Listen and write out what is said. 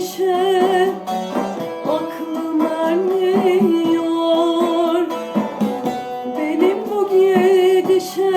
neşe aklım Benim bu gidişe